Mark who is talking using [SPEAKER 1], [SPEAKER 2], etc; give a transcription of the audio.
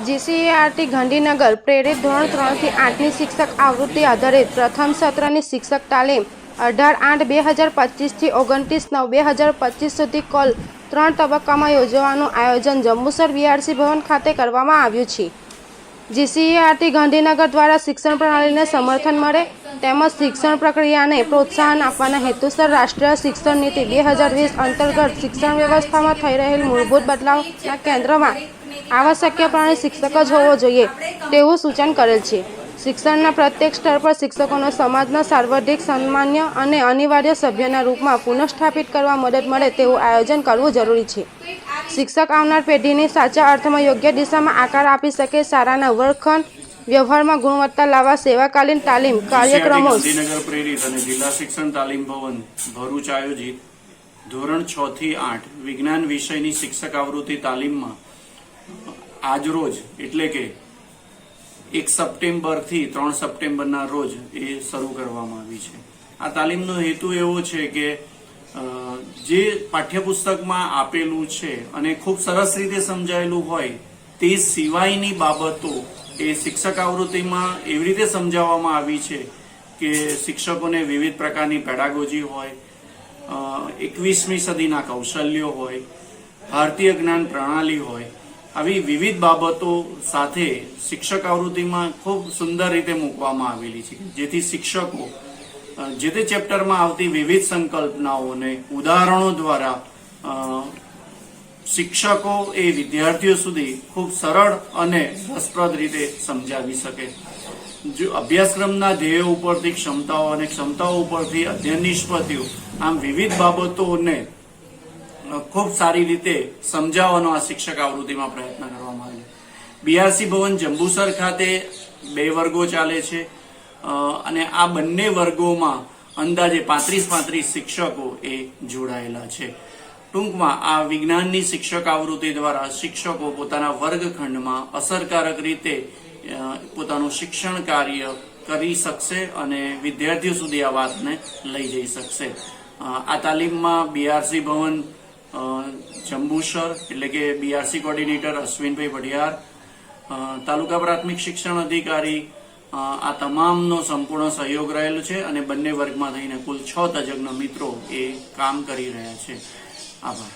[SPEAKER 1] જીસીએઆરટી ગાંધીનગર પ્રેરિત ધોરણ ત્રણથી આઠની શિક્ષક આવૃત્તિ આધારિત પ્રથમ સત્રની શિક્ષક તાલીમ અઢાર આઠ બે હજાર પચીસથી ઓગણત્રીસ નવ બે હજાર પચીસ સુધી કુલ ત્રણ તબક્કામાં યોજવાનું આયોજન જંબુસર બીઆરસી ભવન ખાતે કરવામાં આવ્યું છે. જીસીએઆરટી ગાંધીનગર દ્વારા શિક્ષણ પ્રણાલીને સમર્થન મળે તેમજ શિક્ષણ પ્રક્રિયાને પ્રોત્સાહન આપવાના હેતુસર રાષ્ટ્રીય શિક્ષણ નીતિ બે હજાર વીસ અંતર્ગત શિક્ષણ વ્યવસ્થામાં થઈ રહેલ મૂળભૂત બદલાવના કેન્દ્રમાં આવશ્યકપણે શિક્ષક જ હોવો જોઈએ તેવું સૂચન કરેલ છે. શિક્ષણના પ્રત્યેક સ્તર પર શિક્ષકોનો સમાજના સાર્વત્રિક સન્માન્ય અને અનિવાર્ય સભ્યના રૂપમાં પુનઃસ્થાપિત કરવા મદદ મળે તેવું આયોજન કરવું જરૂરી છે. શિક્ષક આવનાર પેઢીને સાચા અર્થમાં યોગ્ય દિશામાં આકાર આપી શકે સારાના વર્ગખંડ વ્યવહારમાં ગુણવત્તા લાવવા સેવાકાલીન તાલીમ કાર્યક્રમો
[SPEAKER 2] ગાંધીનગર પ્રેરિત અને જિલ્લા શિક્ષણ તાલીમ ભવન ભરૂચ આયોજિત ધોરણ છ થી આઠ વિજ્ઞાન વિષયની શિક્ષક આવૃત્તિ તાલીમમાં આજરોજ એટલે કે એક સપ્ટેમ્બરથી ત્રણ સપ્ટેમ્બરના રોજ એ શરૂ કરવામાં આવી છે. આ તાલીમનો હેતુ એવો છે કે જે પાઠ્યપુસ્તકમાં આપેલું છે અને ખૂબ સરસ રીતે સમજાયેલું હોય તે સિવાયની બાબતો એ શિક્ષક આવૃત્તિમાં એવી રીતે સમજાવવામાં આવી છે કે શિક્ષકોને વિવિધ પ્રકારની પેડાગોજી હોય એકવીસમી સદીના કૌશલ્યો હોય, ભારતીય જ્ઞાન પ્રણાલી હોય આવી વિવિધ બાબતો સાથે શિક્ષક આવૃત્તિમાં ખૂબ સુંદર રીતે મૂકવામાં આવેલી છે. જેથી શિક્ષકો જે તે ચેપ્ટરમાં આવતી વિવિધ સંકલ્પનાઓને, ઉદાહરણો દ્વારા શિક્ષકો એ વિદ્યાર્થીઓ સુધી ખૂબ સરળ અને રસપ્રદ રીતે સમજાવી શકે. જો અભ્યાસક્રમના ધ્યેયો ઉપરથી ક્ષમતાઓ અને ક્ષમતાઓ ઉપરથી અધ્યયન નિષ્પતિઓ આમ વિવિધ બાબતોને ખૂબ સારી રીતે સમજાવવાનો આ શિક્ષક આવૃત્તિમાં પ્રયત્ન કરવામાં આવ્યો બીઆરસી ભવન જંબુસર ખાતે બે વર્ગો ચાલે છે. અને આ બંને વર્ગોમાં અંદાજે પાંત્રીસ પાંત્રીસ શિક્ષકો એ જોડાયેલા છે. ટૂંકમાં આ વિજ્ઞાનની શિક્ષક આવૃત્તિ દ્વારા શિક્ષકો પોતાના વર્ગખંડમાં અસરકારક રીતે પોતાનું શિક્ષણ કાર્ય કરી શકશે અને વિદ્યાર્થીઓ સુધી આ વાતને લઈ જઈ શકશે. આ તાલીમમાં બીઆરસી ભવન જંબુસર, એટલે કે બીઆરસી કોર્ડિનેટર અશ્વિનભાઈ વઢિયાર તાલુકા પ્રાથમિક શિક્ષણ અધિકારી આ તમામનો સંપૂર્ણ સહયોગ રહેલો છે અને બંને વર્ગમાં થઈને કુલ છ તજજ્ઞ મિત્રો એ કામ કરી રહ્યા છે. આભાર.